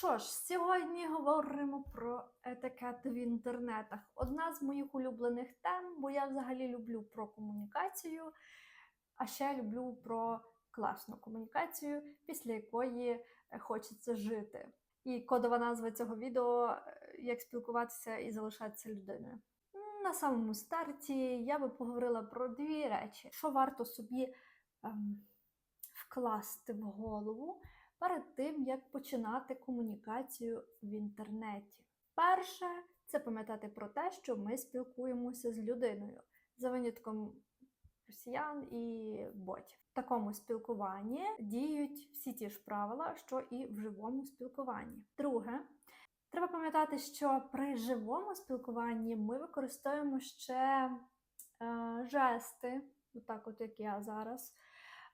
Що ж, сьогодні говоримо про етикет в інтернетах. Одна з моїх улюблених тем, бо я взагалі люблю про комунікацію, а ще люблю про класну комунікацію, після якої е, хочеться жити. І кодова назва цього відео е, як спілкуватися і залишатися людиною. На самому старті я би поговорила про дві речі, що варто собі ем, вкласти в голову перед тим, як починати комунікацію в інтернеті. Перше, це пам'ятати про те, що ми спілкуємося з людиною, за винятком росіян і ботів. В такому спілкуванні діють всі ті ж правила, що і в живому спілкуванні. Друге, треба пам'ятати, що при живому спілкуванні ми використовуємо ще е, жести, отак, от як я зараз,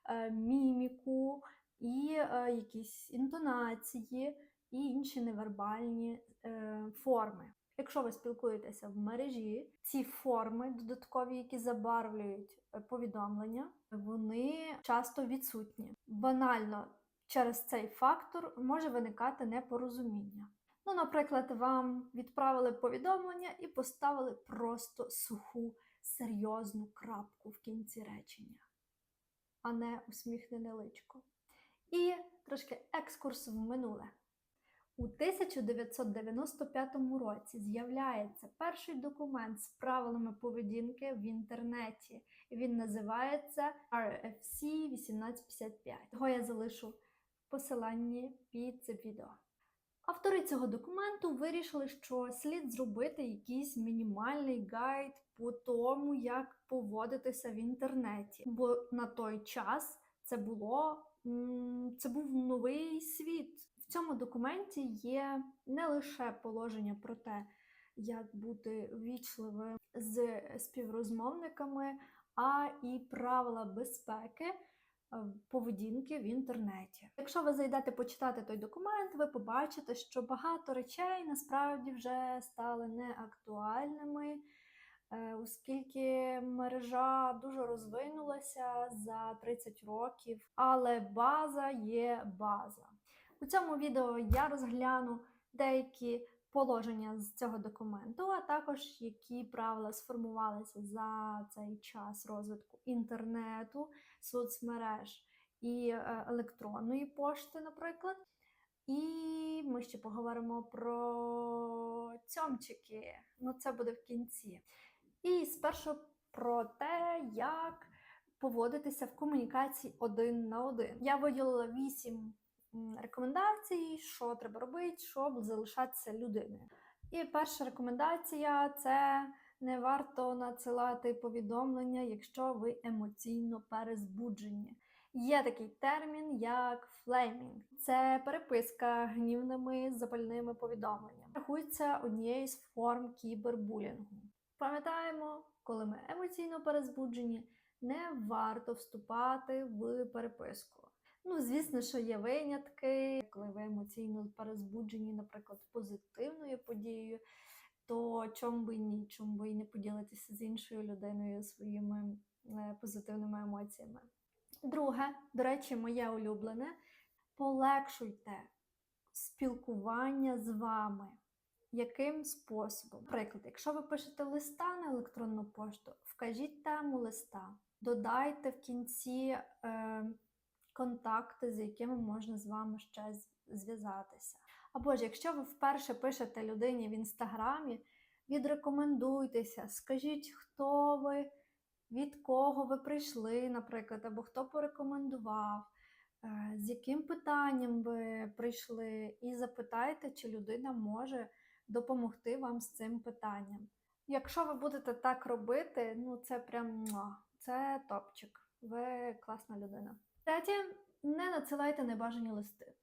е, міміку і е, якісь інтонації і інші невербальні е, форми. Якщо ви спілкуєтеся в мережі, ці форми додаткові, які забарвлюють е, повідомлення, вони часто відсутні. Банально через цей фактор може виникати непорозуміння. Ну, наприклад, вам відправили повідомлення і поставили просто суху, серйозну крапку в кінці речення, а не усміхнене личко. І трошки екскурс в минуле. У 1995 році з'являється перший документ з правилами поведінки в інтернеті. Він називається RFC 1855. Його я залишу в посиланні під це відео. Автори цього документу вирішили, що слід зробити якийсь мінімальний гайд по тому, як поводитися в інтернеті. Бо на той час це було це був новий світ. В цьому документі є не лише положення про те, як бути вічливим з співрозмовниками, а і правила безпеки е, поведінки в інтернеті. Якщо ви зайдете почитати той документ, ви побачите, що багато речей насправді вже стали неактуальними. Е, Оскільки мережа дуже розвинулася за 30 років, але база є база. У цьому відео я розгляну деякі положення з цього документу, а також які правила сформувалися за цей час розвитку інтернету, соцмереж і е, електронної пошти, наприклад. І ми ще поговоримо про цьомчики. Ну, це буде в кінці. І спершу про те, як поводитися в комунікації один на один. Я виділила вісім рекомендацій, що треба робити, щоб залишатися людиною. І перша рекомендація це не варто надсилати повідомлення, якщо ви емоційно перезбуджені. Є такий термін, як флеймінг. Це переписка гнівними запальними повідомленнями. Рахується однією з форм кібербулінгу. Пам'ятаємо, коли ми емоційно перезбуджені, не варто вступати в переписку. Ну, звісно, що є винятки, коли ви емоційно перезбуджені, наприклад, позитивною подією, то чому би ні, чому би і не поділитися з іншою людиною своїми е, позитивними емоціями. Друге, до речі, моє улюблене, полегшуйте спілкування з вами. Яким способом? Наприклад, якщо ви пишете листа на електронну пошту, вкажіть тему листа, додайте в кінці е, контакти, з якими можна з вами ще зв'язатися. Або ж, якщо ви вперше пишете людині в інстаграмі, відрекомендуйтеся, скажіть, хто ви, від кого ви прийшли, наприклад, або хто порекомендував. е, З яким питанням ви прийшли, і запитайте, чи людина може допомогти вам з цим питанням. Якщо ви будете так робити, ну це прям це топчик. Ви класна людина. Третє, не надсилайте небажані листи.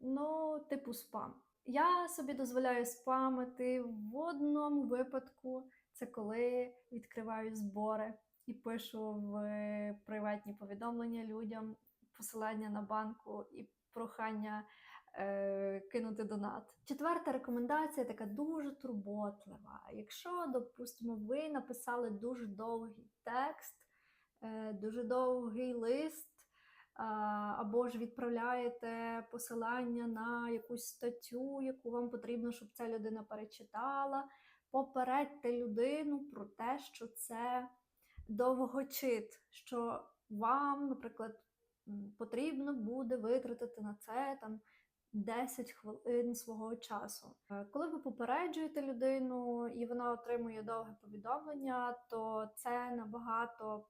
Ну, типу спам. Я собі дозволяю спамити в одному випадку. Це коли відкриваю збори і пишу в приватні повідомлення людям посилання на банку і прохання е, кинути донат. Четверта рекомендація така дуже турботлива. Якщо, допустимо, ви написали дуже довгий текст, е, дуже довгий лист, або ж відправляєте посилання на якусь статтю, яку вам потрібно, щоб ця людина перечитала. Попередьте людину про те, що це довгочит, що вам, наприклад, потрібно буде витратити на це там 10 хвилин свого часу. Е, Коли ви попереджуєте людину і вона отримує довге повідомлення, то це набагато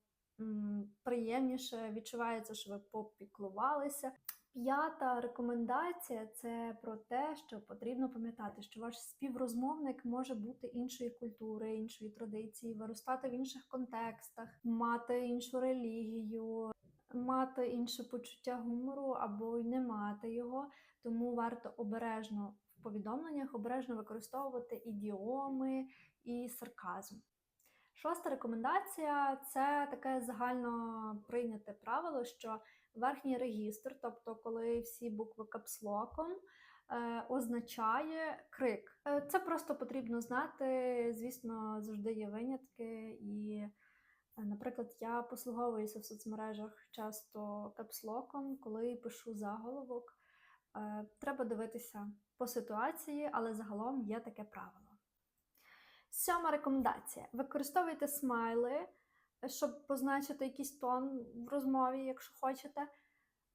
приємніше відчувається, що ви попіклувалися. П'ята рекомендація це про те, що потрібно пам'ятати, що ваш співрозмовник може бути іншої культури, іншої традиції, виростати в інших контекстах, мати іншу релігію, мати інше почуття гумору або й не мати його. Тому варто обережно в повідомленнях обережно використовувати ідіоми і сарказм. Шоста рекомендація це таке загально прийняте правило, що верхній регістр, тобто коли всі букви капслоком, е, означає крик. Е, Це просто потрібно знати. Звісно, завжди є винятки. І, е, наприклад, я послуговуюся в соцмережах часто капслоком, коли пишу заголовок. Е, Треба дивитися по ситуації, але загалом є таке правило. Сьома рекомендація: використовуйте смайли, щоб позначити якийсь тон в розмові, якщо хочете,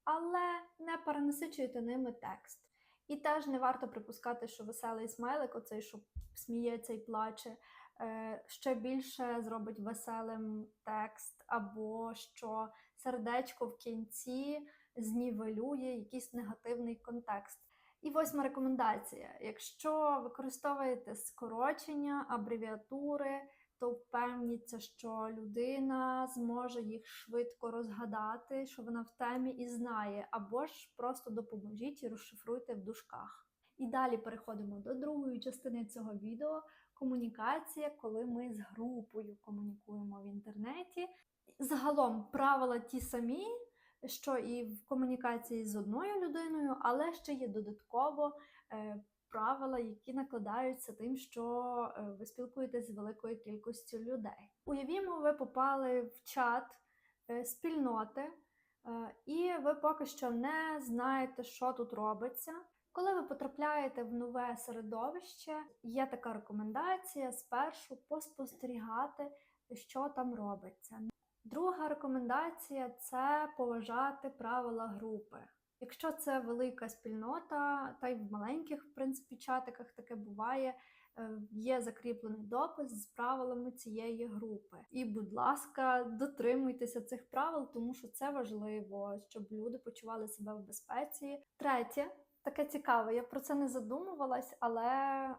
але не перенасичуйте ними текст. І теж не варто припускати, що веселий смайлик, оцей, що сміється і плаче, е, ще більше зробить веселим текст, або що сердечко в кінці знівелює якийсь негативний контекст. І восьма рекомендація: якщо використовуєте скорочення, абревіатури, то впевніться, що людина зможе їх швидко розгадати, що вона в темі і знає, або ж просто допоможіть і розшифруйте в дужках. І далі переходимо до другої частини цього відео комунікація, коли ми з групою комунікуємо в інтернеті. Загалом правила ті самі, що і в комунікації з одною людиною, але ще є додатково е, правила, які накладаються тим, що е, ви спілкуєтесь з великою кількістю людей. Уявімо, ви попали в чат е, спільноти, і ви поки що не знаєте, що тут робиться. Коли ви потрапляєте в нове середовище, є така рекомендація спершу поспостерігати, що там робиться. Друга рекомендація це поважати правила групи. Якщо це велика спільнота, та й в маленьких, в принципі, чатиках таке буває, е, є закріплений допис з правилами цієї групи. І, будь ласка, дотримуйтеся цих правил, тому що це важливо, щоб люди почували себе в безпеці. Третє, таке цікаве, я про це не задумувалась, але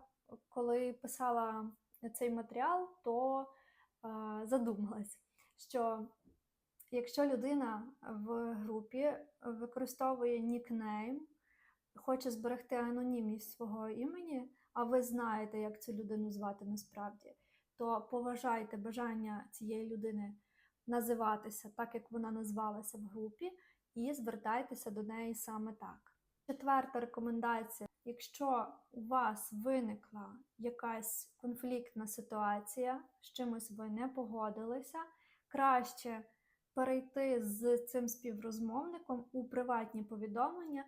коли писала цей матеріал, то е, задумалась що якщо людина в групі використовує нікнейм, хоче зберегти анонімність свого імені, а ви знаєте, як цю людину звати насправді, то поважайте бажання цієї людини називатися так, як вона назвалася в групі, і звертайтеся до неї саме так. Четверта рекомендація: якщо у вас виникла якась конфліктна ситуація, з чимось ви не погодилися, краще перейти з цим співрозмовником у приватні повідомлення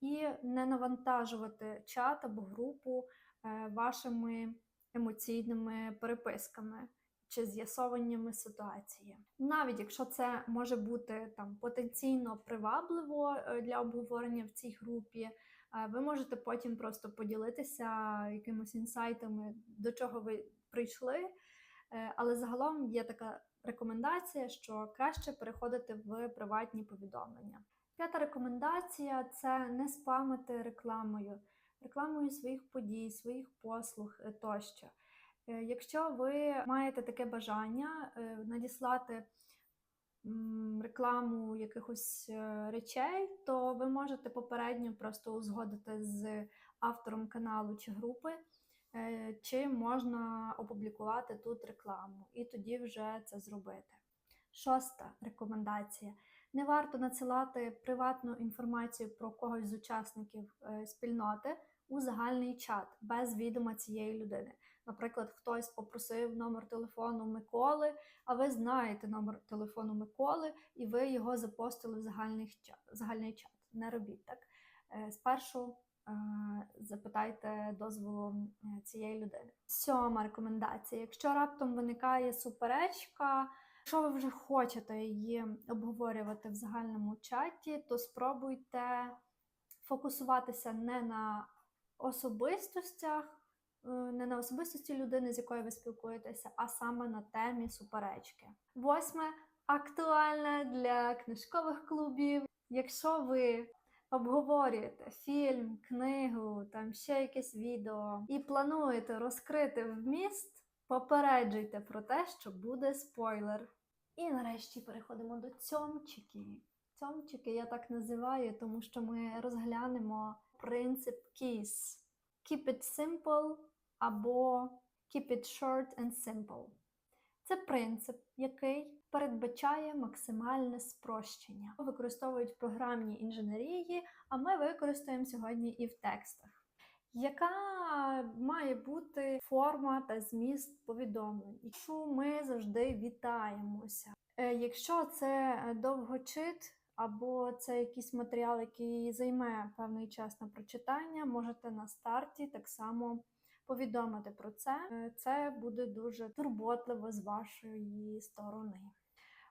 і не навантажувати чат або групу е, вашими емоційними переписками чи з'ясованнями ситуації. Навіть якщо це може бути там потенційно привабливо е, для обговорення в цій групі, е, ви можете потім просто поділитися якимось інсайтами, до чого ви прийшли. Але загалом є така рекомендація, що краще переходити в приватні повідомлення. П'ята рекомендація це не спамити рекламою, рекламою своїх подій, своїх послуг е, тощо. Е, Якщо ви маєте таке бажання е, надіслати рекламу якихось е, речей, то ви можете попередньо просто узгодити з автором каналу чи групи, е, чи можна опублікувати тут рекламу, і тоді вже це зробити. Шоста рекомендація: не варто надсилати приватну інформацію про когось з учасників е, спільноти у загальний чат без відома цієї людини. Наприклад, хтось попросив номер телефону Миколи, а ви знаєте номер телефону Миколи, і ви його запостили в загальний чат. Не робіть так. Е, Спершу е, запитайте дозволу цієї людини. Сьома рекомендація: якщо раптом виникає суперечка, якщо ви вже хочете її обговорювати в загальному чаті, то спробуйте фокусуватися не на особистостях, е, не на особистості людини, з якою ви спілкуєтеся, а саме на темі суперечки. Восьме актуальне для книжкових клубів. Якщо ви обговорюєте фільм, книгу, там ще якесь відео і плануєте розкрити вміст, попереджуйте про те, що буде спойлер. І нарешті переходимо до цьомчиків. Цьомчики я так називаю, тому що ми розглянемо принцип KISS. Keep it simple або keep it short and simple. Це принцип, який передбачає максимальне спрощення. Використовують в програмній інженерії, а ми використаємо сьогодні і в текстах. Яка має бути форма та зміст повідомлень? Якщо ми завжди вітаємося. Е, Якщо це довгочит, або це якийсь матеріал, який займе певний час на прочитання, можете на старті так само повідомити про це. Е, Це буде дуже турботливо з вашої сторони.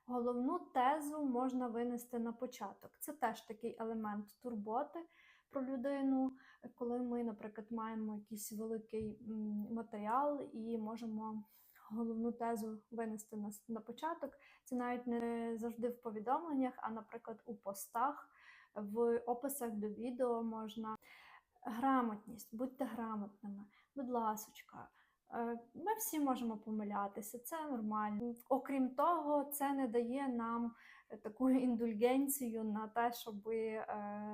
Головну тезу можна винести на початок. Це теж такий елемент турботи про людину, коли ми, наприклад, маємо якийсь великий матеріал і можемо головну тезу винести на, на початок. Це навіть не завжди в повідомленнях, а, наприклад, у постах, в описах до відео можна. Грамотність, будьте грамотними, будь ласочка. Е, Ми всі можемо помилятися, це нормально. Окрім того, це не дає нам е, таку індульгенцію на те, щоб е,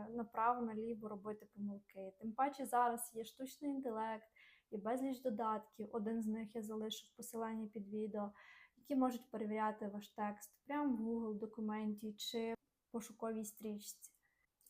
направо-наліво робити помилки. Тим паче зараз є штучний інтелект, є безліч додатків. Один з них я залишу в посиланні під відео, які можуть перевіряти ваш текст прямо в Google документі чи пошуковій стрічці.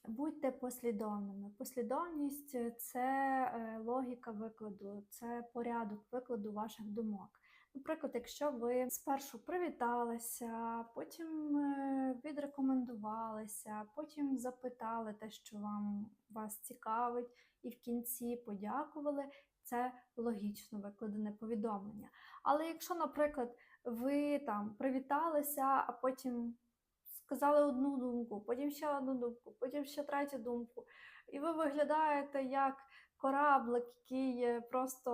Будьте послідовними. Послідовність е, це е, логіка викладу, це порядок викладу ваших думок. Наприклад, якщо ви спершу привіталися, потім е, відрекомендувалися, потім запитали те, що вам вас цікавить, і в кінці подякували, це логічно викладене повідомлення. Але якщо, наприклад, ви там привіталися, а потім сказали одну думку, потім ще одну думку, потім ще третю думку. І ви виглядаєте як кораблик, який просто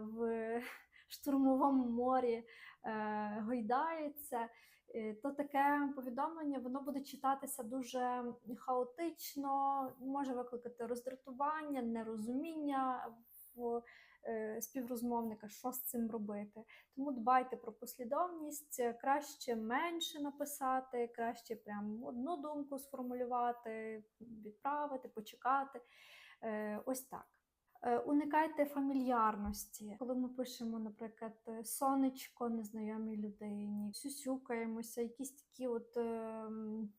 в штурмовому морі е, гойдається. Е, То таке повідомлення воно буде читатися дуже хаотично, може викликати роздратування, нерозуміння в співрозмовника, що з цим робити. Тому дбайте про послідовність, е, краще менше написати, краще прям одну думку сформулювати, відправити, почекати. Е, Ось так. Е, Уникайте фамільярності. Коли ми пишемо, наприклад, е, сонечко незнайомій людині, сюсюкаємося, якісь такі от ем,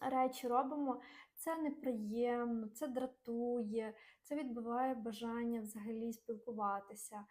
речі робимо, це неприємно, це дратує, це відбиває бажання взагалі спілкуватися.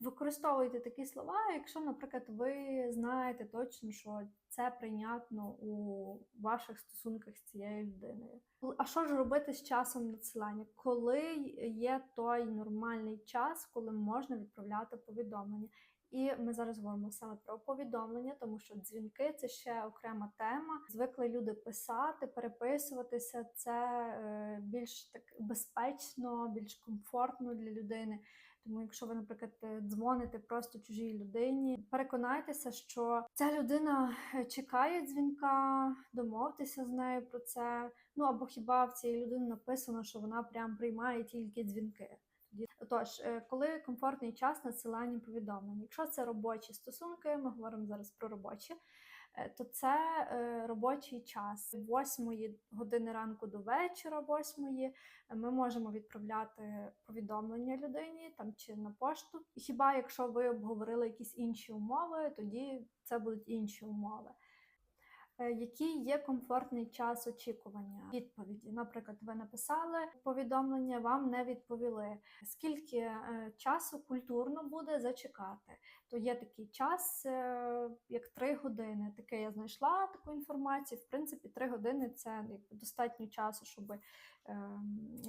Використовуйте такі слова, якщо, наприклад, ви знаєте точно, що це прийнятно у ваших стосунках з цією людиною. А що ж робити з часом надсилання? Коли є той нормальний час, коли можна відправляти повідомлення? І ми зараз говоримо саме про повідомлення, тому що дзвінки це ще окрема тема. Звикли люди писати, переписуватися. Це е, більш так безпечно, більш комфортно для людини. Тому, якщо ви, наприклад, е, дзвоните просто чужій людині, переконайтеся, що ця людина е, чекає дзвінка, домовтеся з нею про це. Ну або хіба в цієї людини написано, що вона прям приймає тільки дзвінки. Тож, е, коли комфортний час надсилання повідомлень, якщо це робочі стосунки, ми говоримо зараз про робочі, е, то це е, робочий час з 8 години ранку до вечора, 8 ми можемо відправляти повідомлення людині там чи на пошту. Хіба якщо ви обговорили якісь інші умови, тоді це будуть інші умови. Е, Який є комфортний час очікування відповіді? Наприклад, ви написали повідомлення, вам не відповіли. Скільки е, часу культурно буде зачекати? То є такий час, е, як 3 години. Таке я знайшла таку інформацію. В принципі, 3 години це достатньо часу, щоб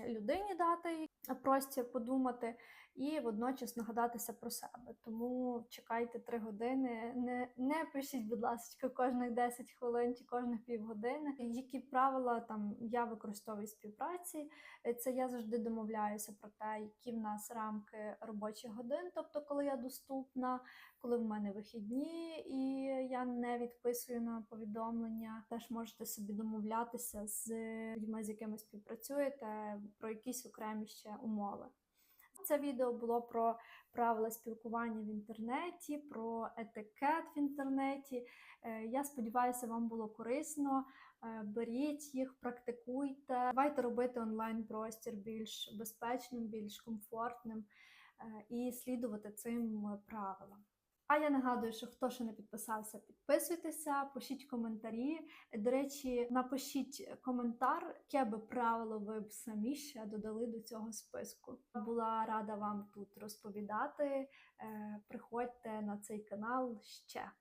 людині дати простір подумати і водночас нагадатися про себе. Тому чекайте 3 години. Не, не пишіть, будь ласка, кожних 10 хвилин чи кожних півгодини. Які правила там я використовую в співпраці? Е, Це я завжди домовляюся про те, які в нас рамки робочих годин, тобто коли я доступна, коли в мене вихідні, і я не відписую на повідомлення. Теж можете собі домовлятися з людьми, з якими співпрацюєте, про якісь окремі ще умови. Це відео було про правила спілкування в інтернеті, про етикет в інтернеті. Е, Я сподіваюся, вам було корисно. Е, Беріть їх, практикуйте. Давайте робити онлайн-простір більш безпечним, більш комфортним е, і слідувати цим правилам. А я нагадую, що хто ще не підписався, підписуйтеся, пишіть коментарі. До речі, напишіть коментар, яке би правило ви б самі ще додали до цього списку. Була рада вам тут розповідати. Е, Приходьте на цей канал ще.